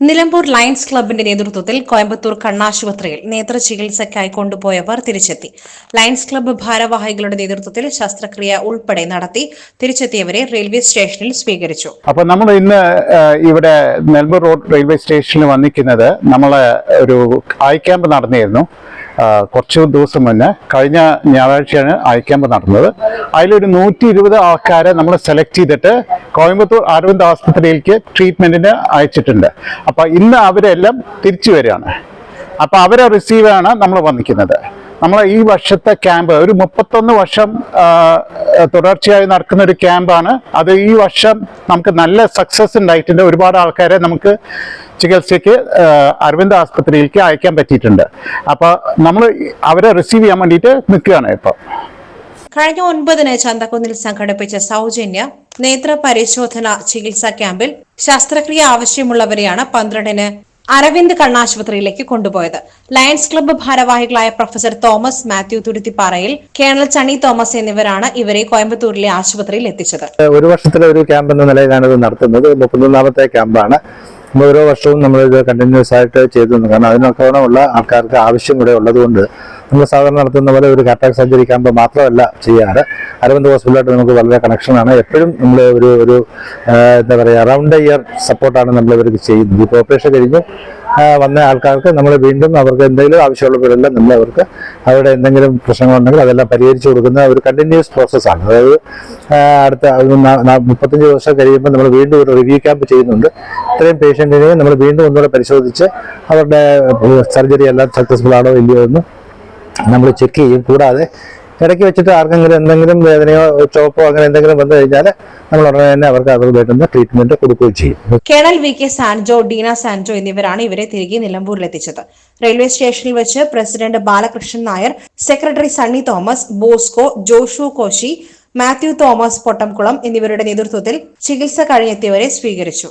Nilambur lions ക്ലബിന്റെ നേതൃത്വത്തിൽ കോയമ്പത്തൂർ കണ്ണാശുപത്രിയിൽ നേത്ര ചികിത്സയ്ക്കായി കൊണ്ടുപോയവർ തിരിച്ചെത്തി. ലയൺസ് ക്ലബ്ബ് ഭാരവാഹികളുടെ നേതൃത്വത്തിൽ ശസ്ത്രക്രിയ ഉൾപ്പെടെ നടത്തി തിരിച്ചെത്തിയവരെ റെയിൽവേ സ്റ്റേഷനിൽ സ്വീകരിച്ചു. അപ്പോൾ നമ്മൾ ഇന്ന് ഇവിടെ നെൽബൂർ റോഡ് റെയിൽവേ സ്റ്റേഷനിൽ വന്നിരിക്കുന്നത് നമ്മൾ ഒരു ഐ ക്യാമ്പ് നടന്നിരുന്നു കുറച്ച് ദിവസം മുന്നേ കഴിഞ്ഞ ഞായറാഴ്ചയാണ് ഐ ക്യാമ്പ് നടന്നത്. അതിലൊരു നൂറ്റി ഇരുപത് ആൾക്കാരെ നമ്മൾ സെലക്ട് ചെയ്തിട്ട് കോയമ്പത്തൂർ അരവിന്ദ് ആസ്പത്രിയിലേക്ക് ട്രീറ്റ്മെന്റിന് അയച്ചിട്ടുണ്ട്. അപ്പോൾ ഇന്ന് അവരെല്ലാം തിരിച്ചു വരികയാണ്. അപ്പോൾ അവരെ റിസീവ് ആണ് നമ്മൾ വന്നിക്കുന്നത്. നമ്മൾ ഈ വർഷത്തെ ക്യാമ്പ് ഒരു മുപ്പത്തൊന്ന് വർഷം തുടർച്ചയായി നടക്കുന്ന ഒരു ക്യാമ്പാണ് അത് ഈ വർഷം നമുക്ക് നല്ല സക്സസ് ഉണ്ടായിട്ടുണ്ട്. ഒരുപാട് ആൾക്കാരെ നമുക്ക് ചികിത്സയ്ക്ക് അരവിന്ദ് ആസ്പത്രിയിലേക്ക് അയക്കാൻ പറ്റിയിട്ടുണ്ട്. അപ്പോൾ നമ്മൾ അവരെ റിസീവ് ചെയ്യാൻ വേണ്ടിയിട്ട് നിൽക്കുകയാണ് ഇപ്പോൾ കഴിഞ്ഞ ഒൻപതിന് ചന്തക്കുന്നിൽ സംഘടിപ്പിച്ച സൗജന്യ നേത്ര പരിശോധന ചികിത്സാ ക്യാമ്പിൽ ശസ്ത്രക്രിയ ആവശ്യമുള്ളവരെയാണ് പന്ത്രണ്ടിന് അരവിന്ദ് കണ്ണാശുപത്രിയിലേക്ക് കൊണ്ടുപോയത്. ലയൺസ് ക്ലബ്ബ് ഭാരവാഹികളായ പ്രൊഫസർ തോമസ് മാത്യു തുരുത്തിപ്പാറയിൽ കേണൽ ചണി തോമസ് എന്നിവരാണ് ഇവരെ കോയമ്പത്തൂരിലെ ആശുപത്രിയിൽ എത്തിച്ചത്. ഒരു വർഷത്തിലെ ഒരു ക്യാമ്പ് എന്ന നിലയിലാണ് ഇത് നടത്തുന്നത്. മുപ്പത്തൊന്നാമത്തെ ക്യാമ്പാണ്. ഓരോ വർഷവും ഇത് കണ്ടിന്യൂസ് ആയിട്ട് ചെയ്തു. കാരണം അതിനൊക്കെയുള്ള ആൾക്കാർക്ക് ആവശ്യം കൂടെ ഉള്ളതുകൊണ്ട് നമ്മൾ സാധാരണ നടത്തുന്ന പോലെ ഒരു കാറ്റാക് സർജറി ക്യാമ്പ് മാത്രമല്ല ചെയ്യാറ്. അരവിന്ദ് ഹോസ്പിറ്റലായിട്ട് നമുക്ക് വളരെ കണക്ഷനാണ് എപ്പോഴും നമ്മൾ ഒരു ഒരു എന്താ പറയുക റൗണ്ട് ഇയർ സപ്പോർട്ടാണ് നമ്മൾ ഇവർക്ക് ചെയ്യുന്നത്. ഇപ്പോൾ ഓപ്പറേഷൻ കഴിഞ്ഞ് വന്ന ആൾക്കാർക്ക് നമ്മൾ വീണ്ടും അവർക്ക് എന്തെങ്കിലും ആവശ്യമുള്ളവരെല്ലാം നമ്മൾ അവർക്ക് അവരുടെ എന്തെങ്കിലും പ്രശ്നങ്ങളുണ്ടെങ്കിൽ അതെല്ലാം പരിഹരിച്ചു കൊടുക്കുന്ന ഒരു കണ്ടിന്യൂസ് പ്രോസസ്സാണ് അതായത് അടുത്ത മുപ്പത്തഞ്ച് ദിവസം കഴിയുമ്പോൾ നമ്മൾ വീണ്ടും ഒരു റിവ്യൂ ക്യാമ്പ് ചെയ്യുന്നുണ്ട്. ഇത്രയും പേഷ്യന്റിനെ നമ്മൾ വീണ്ടും ഒന്നുകൂടെ പരിശോധിച്ച് അവരുടെ സർജറി എല്ലാം സക്സസ്ഫുൾ ആണോ ഇല്ലയോ എന്ന് നമ്മൾ ചെക്ക് ചെയ്യും. കൂടാതെ ഇടയ്ക്ക് വെച്ചിട്ട് ആർക്കെങ്കിലും എന്തെങ്കിലും വേദനയോ ചോപ്പോ അങ്ങനെ എന്തെങ്കിലും വന്നു കഴിഞ്ഞാൽ നമ്മൾ ഉടനെ തന്നെ അവർക്ക് അവർ വേണ്ടുന്ന ട്രീറ്റ്മെന്റ് കൊടുക്കുകയും ചെയ്യും. Colonel V K Sanjo Deena Sanjo എന്നിവരാണ് ഇവരെ തിരികെ നിലമ്പൂരിൽ എത്തിച്ചത് റെയിൽവേ സ്റ്റേഷനിൽ വെച്ച് പ്രസിഡന്റ് ബാലകൃഷ്ണൻ നായർ സെക്രട്ടറി സണ്ണി തോമസ് ബോസ്കോ ജോഷു കോശി മാത്യു തോമസ് പൊട്ടംകുളം എന്നിവരുടെ നേതൃത്വത്തിൽ ചികിത്സ കഴിഞ്ഞെത്തിയവരെ സ്വീകരിച്ചു.